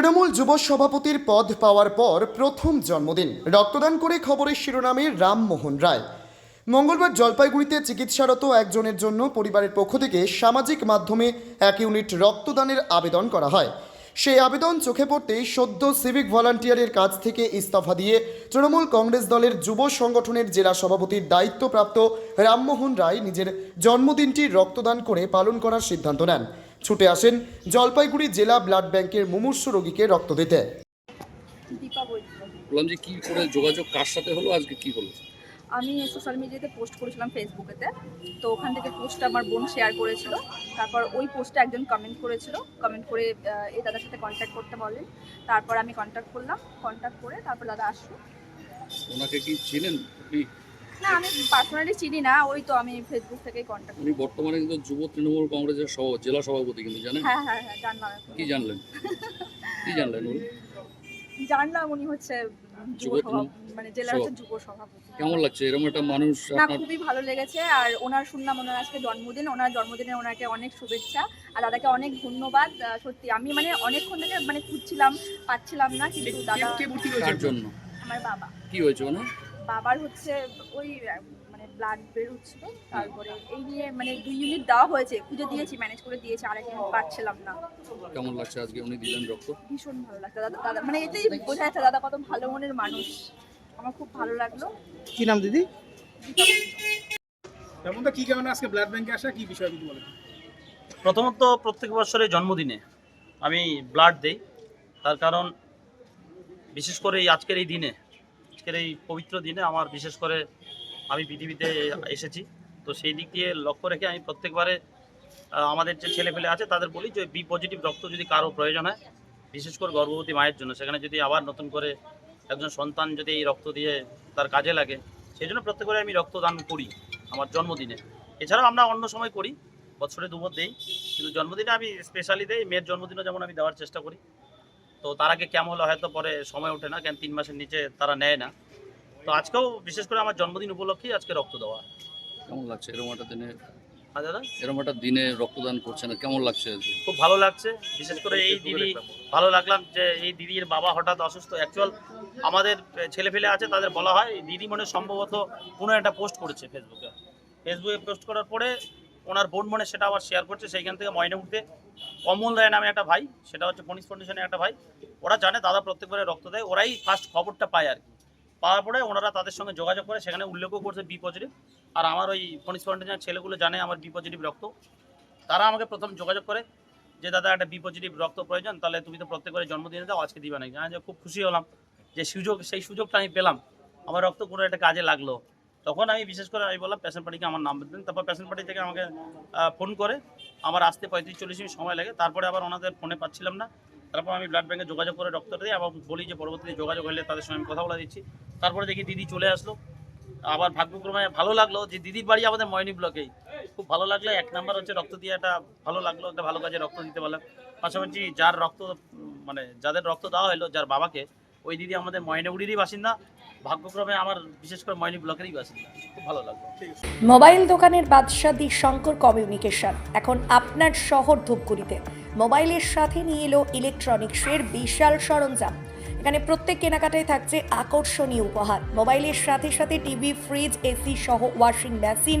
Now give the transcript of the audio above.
তৃণমূল যুব সভাপতির পদ পাওয়ার পর প্রথম জন্মদিন। রক্তদান করে খবরের শিরোনামে রামমোহন রায়। মঙ্গলবার জলপাইগুড়িতে চিকিৎসারত একজনের জন্য পরিবারের পক্ষ থেকে সামাজিক মাধ্যমে এক ইউনিট রক্তদানের আবেদন করা হয়। সেই আবেদন চোখে পড়তেই সদ্য সিভিক ভলান্টিয়ারের কাছ থেকে ইস্তফা দিয়ে তৃণমূল কংগ্রেস দলের যুব সংগঠনের জেলা সভাপতির দায়িত্বপ্রাপ্ত রামমোহন রায় নিজের জন্মদিনটি রক্তদান করে পালন করার সিদ্ধান্ত নেন। ছুটে আসেন জলপাইগুড়ি জেলা ব্লাড ব্যাংকের মুমূর্ষু রোগীকে রক্ত দিতে। বললাম যে কি করে যোগাযোগ কার সাথে হলো আজকে কি হলো? আমি সোশ্যাল মিডিয়াতে পোস্ট করেছিলাম ফেসবুকেতে তো ওখান থেকে পোস্টটা আমার বোন শেয়ার করেছিল। তারপর ওই পোস্টে একজন কমেন্ট করেছিল। কমেন্ট করে এই দাদার সাথে কন্ট্যাক্ট করতে বলেন। তারপর আমি কন্ট্যাক্ট করলাম। কন্ট্যাক্ট করে তারপর দাদা আসলো। ওনাকে কি চিনেন আপনি? না আমি পার্সোনালি চিনি না ওই তো আমি ফেসবুক থেকেই কন্ট্যাক্ট উনি বর্তমানে কিন্তু যুব তৃণমূল কংগ্রেসের সভা জেলা সভাপতি কিন্তু জানেন? হ্যাঁ হ্যাঁ হ্যাঁ জানলাম এখন। কি জানলেন? কি জানলেন উনি? জানলাম উনি হচ্ছে যুব যুব- সভা মানে জেলার হচ্ছে যুব সভাপতি। কেমন লাগছে? এরকম একটা মানুষ না আপনার খুবই ভালো লেগেছে আর ওনার শুনলাম ওনার আজকে জন্মদিন ওনার জন্মদিনে ওনাকে অনেক শুভেচ্ছা আর দাদাকে অনেক ধন্যবাদ আহ, সত্যি আমি মানে অনেকক্ষণ থেকে মানে খুঁজছিলাম পাচ্ছিলাম না কিন্তু দাদা কার জন্য? আমার বাবা। কি হয়েছে ওনার? বাবার হচ্ছে ওই মানে ব্লাড বের হচ্ছিল তারপরে এই নিয়ে মানে দুই ইউনিট দেওয়া হয়েছে খুঁজে দিয়েছি ম্যানেজ করে দিয়েছি আরেক ইউনিট পাচ্ছিলাম না। কেমন লাগছে আজকে? উনি দিলেন রক্ত? ভীষণ ভালো লাগছে। দাদা দাদা মানে এটাই বোঝা যাচ্ছে দাদা কত ভালো মনের মানুষ। আমার খুব ভালো লাগল। কি নাম দিদি? তেমনটা কি কারণে আজকে ব্লাড ব্যাংকে আসা? কি বিষয় যদি বলেন? প্রথমত প্রত্যেক বছরের জন্মদিনে আমি ব্লাড দেই। তার কারণ বিশেষ করে এই আজকের এই দিনে আজকের এই পবিত্র দিনে আমার বিশেষ করে আমি পৃথিবীতে এসেছি। তো সেই দিক দিয়ে লক্ষ্য রেখে আমি প্রত্যেকবারে আমাদের যে ছেলেপেলে আছে তাদের বলি যে বি পজিটিভ রক্ত যদি কারও প্রয়োজন হয়, বিশেষ করে গর্ভবতী মায়ের জন্য। সেখানে যদি আবার নতুন করে একজন সন্তান যদি এই রক্ত দিয়ে তার কাজে লাগে, সেই জন্য প্রত্যেকবারে আমি রক্তদান করি আমার জন্মদিনে। এছাড়াও আমরা অন্য সময় করি, বছরে দুবার দেই, কিন্তু জন্মদিনে আমি স্পেশালি দেই, মেয়ের জন্মদিনও যেমন আমি দেওয়ার চেষ্টা করি। তো তার আগে কেমন হলে হয়তো পরে সময় ওঠে না কেন তিন মাসের নিচে তারা নেয় না। তো আজকেও বিশেষ করে আমার জন্মদিন উপলক্ষে আজকে রক্ত দেওয়া। কেমন লাগছে? এরকম একটা দিনে হ্যাঁ দাদা? এরকম একটা দিনে রক্তদান করছেন কেমন লাগছে খুব ভালো লাগছে বিশেষ করে এই দিদি ভালো লাগলাম যে এই দিদির বাবা হঠাৎ অসুস্থ। অ্যাকচুয়াল আমাদের ছেলে ফেলে আছে তাদের বলা হয় দিদি মনে সম্ভবত কোনো একটা পোস্ট করেছে ফেসবুকে ফেসবুকে পোস্ট করার পরে ওনার বোন মনে সেটা আবার শেয়ার করছে, সেইখান থেকে ময়না উঠতে কমল রায় নামে একটা ভাই, সেটা হচ্ছে পনিশ ফাউন্ডেশনের একটা ভাই, ওরা জানে দাদা প্রত্যেকবারে রক্ত দেয়, ওরাই ফার্স্ট খবরটা পায় আর কি। পাওয়ার পরে ওনারা তাদের সঙ্গে যোগাযোগ করে, সেখানে উল্লেখও করছে বি পজিটিভ আর আমার ওই পনিশ ফাউন্ডেশনের ছেলেগুলো জানে আমার বি পজিটিভ রক্ত। তারা আমাকে প্রথম যোগাযোগ করে যে, দাদা, একটা বি পজিটিভ রক্ত প্রয়োজন, তাহলে তুমি তো প্রত্যেকবারে জন্মদিনে দাও, আজকে দিবা আমি যে খুব খুশি হলাম যে সুযোগ, সেই সুযোগটা আমি পেলাম। আমার রক্ত কোনো একটা কাজে লাগল। তখন আমি বিশেষ করে আমি বললাম পেশেন্ট পার্টিকে আমার নাম দেন। তারপর পেশেন্ট পার্টি থেকে আমাকে ফোন করে। আমার আসতে পঁয়ত্রিশ, চল্লিশ মিনিট সময় লাগে। তারপরে আবার ওনাদের ফোনে পাচ্ছিলাম না। তারপর আমি ব্লাড ব্যাঙ্কে যোগাযোগ করে রক্ত দিই এবং বলি যে, পরবর্তীতে যোগাযোগ হলে তাদের সঙ্গে আমি কথা বলে দিচ্ছি। তারপরে দেখি দিদি চলে আসলো। আবার ভাগ্যক্রমে ভালো লাগল যে, দিদির বাড়ি আমাদের ময়নি ব্লকেই। খুব ভালো লাগল। এক নাম্বার হচ্ছে রক্ত দিয়ে একটা ভালো লাগল, একটা ভালো কাজে রক্ত দিতে পারলাম। পাশাপাশি যার রক্ত মানে যাদের রক্ত দেওয়া হলো, যার বাবাকে ওই দিদি আমাদের ময়নাগুড়িরই বাসিন্দা। ভাগ্যক্রমে আমার বিশেষ করে ময়নি ব্লকেরই বাসিন্দা। খুব ভালো লাগল। মোবাইল দোকানের বাদশাহ দি শঙ্কর কমিউনিকেশন। এখন আপনার শহর ধূপগুড়িতে। মোবাইলের সাথে নিয়ে এলো ইলেকট্রনিক্সের বিশাল সরঞ্জাম। এখানে প্রত্যেক কেনাকাটায় থাকছে আকর্ষণীয় উপহার। মোবাইলের সাথে সাথে টিভি, ফ্রিজ, এসি সহ ওয়াশিং মেশিন